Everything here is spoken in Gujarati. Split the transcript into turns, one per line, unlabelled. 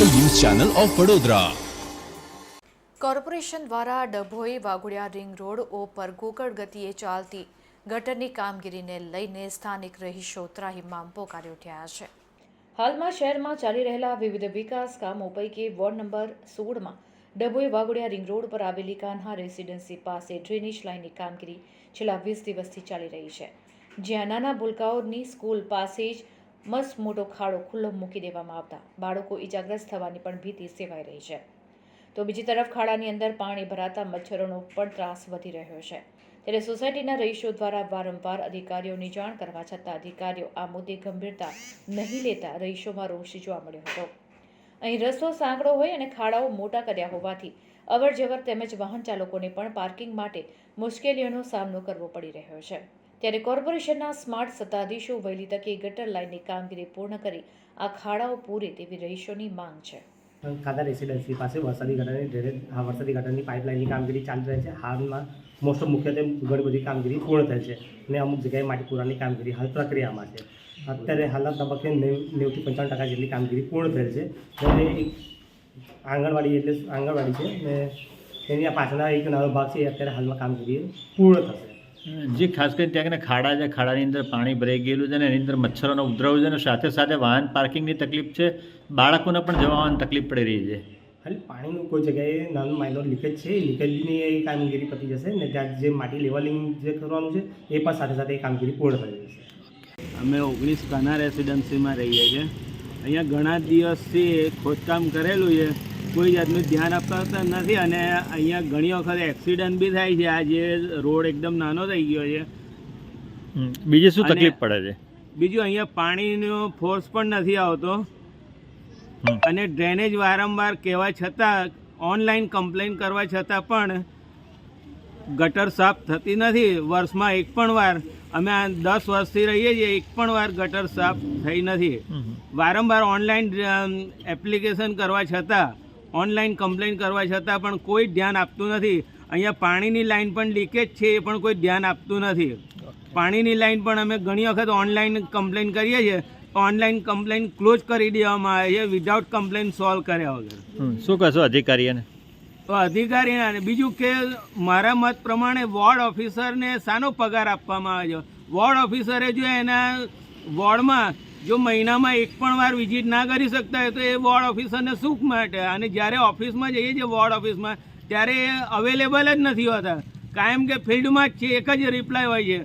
Channel of Vadodara.
કોર્પોરેશન દ્વારા ડભોઈ વાઘોડિયા રિંગ રોડ ઉપર ગોકળ ગતિએ ચાલતી ગટરની કામગીરીને લઈને સ્થાનિક રહીશો ત્રાહિમામ પોકારી ઉઠ્યા છે. હાલમાં શહેરમાં ચાલી રહેલા વિવિધ વિકાસ કામો પૈકી વોર્ડ નંબર સોળમાં ડભોઈ વાઘોડિયા રિંગ રોડ પર આવેલી કાન્હા રેસિડેન્સી પાસે ડ્રેનેજ લાઇનની કામગીરી છેલ્લા વીસ દિવસથી ચાલી રહી છે. જ્યાં નાના ભૂલકાઓની સ્કૂલ પાસે જ મસ્ત મોટો ખાડો ખુલ્લો મૂકી દેવામાં આવતા. બાળકો ઇજાગ્રસ્ત થવાની પણ ભીતિ સેવાઈ રહી છે. તો બીજી તરફ ખાડાની અંદર પાણી ભરાતા મચ્છરોનો પણ ત્રાસ વધી રહ્યો છે. ત્યારે સોસાયટીના રહીશો દ્વારા વારંવાર અધિકારીઓની જાણ કરવા છતાં અધિકારીઓ આ મુદ્દે ગંભીરતા નહીં લેતા રહીશોમાં રોષ જોવા મળ્યો હતો. અહીં રસ્તો સાંકડો હોય અને ખાડાઓ મોટા કર્યા હોવાથી અવર જવર તેમજ વાહન ચાલકોને પણ પાર્કિંગ માટે મુશ્કેલીઓનો સામનો કરવો પડી રહ્યો છે. ત્યારે કોર્પોરેશનના સ્માર્ટ સત્તાધીશો વહેલી તકે ગટર લાઇનની કામગીરી પૂર્ણ કરી આ ખાડાઓ પૂરે તેવી રહીશોની માંગ છે.
ખાતા રેસિડેન્સી પાસે વરસાદી ગટરની ડ્રેનેજ વરસાદી ગટરની પાઇપલાઇનની કામગીરી ચાલી રહી છે. હાલમાં મોસ્ટ મુખ્યત્વે ઘણી બધી કામગીરી પૂર્ણ થઈ છે અને અમુક જગ્યાએ માટી પૂરાની કામગીરી હાલ પ્રક્રિયામાં છે. અત્યારે હાલના તબક્કે નેવ નેવથી પંચાવન ટકા જેટલી કામગીરી પૂર્ણ થયેલ છે. અને એક આંગણવાડી એટલે આંગણવાડી છે ને એની આ પાછળના એક નાનો ભાગ છે એ અત્યારે હાલમાં કામગીરી પૂર્ણ થશે.
જે ખાસ કરીને ત્યાં ખાડા છે ખાડાની અંદર પાણી ભરાઈ ગયેલું છે અને એની અંદર મચ્છરોનો ઉદ્રવ છે અને સાથે સાથે વાહન પાર્કિંગની તકલીફ છે બાળકોને પણ જવાની તકલીફ પડી રહી છે.
ખાલી પાણીનું કોઈ જગ્યાએ નાનું માઇનોર લીકેજ છે એ લીકેજની એ કામગીરી પતી જશે ને ત્યાં જે માટી લેવલિંગ જે કરવાનું છે એ પણ સાથે સાથે એ કામગીરી પૂર્ણ થઈ જશે
અમે ઓગણીસ કાના રેસિડન્સીમાં રહીએ છીએ. અહીંયા ઘણા દિવસથી ખોદકામ કરેલું છે. કોઈ જાતનું ધ્યાન આપતા નથી અને અહીંયા ઘણી વખત એક્સિડન્ટ બી થાય છે. આ જે રોડ એકદમ નાનો થઈ ગયો છે.
બીજું શું તકલીફ પડે છે?
બીજું અહીંયા પાણીનો ફોર્સ પણ નથી આવતો. અને ડ્રેનેજ વારંવાર કહેવા છતાં ઓનલાઈન કમ્પ્લેન કરવા છતાં પણ ગટર સાફ થતી નથી વર્ષમાં એક પણ વાર. અમે આ દસ વર્ષથી રહીએ છીએ એક પણ વાર ગટર સાફ થઈ નથી. વારંવાર ઓનલાઈન એપ્લિકેશન કરવા છતાં ઓનલાઈન કમ્પ્લેન કરવા છતાં પણ કોઈ ધ્યાન આપતું નથી. અહીંયા પાણીની લાઈન પણ લીકેજ છે એ પણ કોઈ ધ્યાન આપતું નથી. પાણીની લાઈન પણ અમે ઘણી વખત ઓનલાઈન કમ્પ્લેન કરીએ છીએ ઓનલાઈન કમ્પ્લેન ક્લોઝ કરી દેવામાં આવે છે વિધાઉટ કમ્પ્લેન સોલ્વ કર્યા વગર.
શું કહેશો અધિકારીઓને?
તો અધિકારી અને બીજું કે મારા મત પ્રમાણે વોર્ડ ઓફિસરને સાનો પગાર આપવામાં આવે છે? વોર્ડ ઓફિસરે જો એના વોર્ડમાં જો મહિનામાં એક પણ વાર વિઝિટ ના કરી શકતા હોય તો એ વોર્ડ ઓફિસરને સુખ માટે અને જ્યારે ઓફિસમાં જઈએ છીએ વોર્ડ ઓફિસમાં, ત્યારે એ અવેલેબલ જ નથી હોતા. કાયમ કે ફિલ્ડમાં જ છે, એક જ રિપ્લાય હોય છે.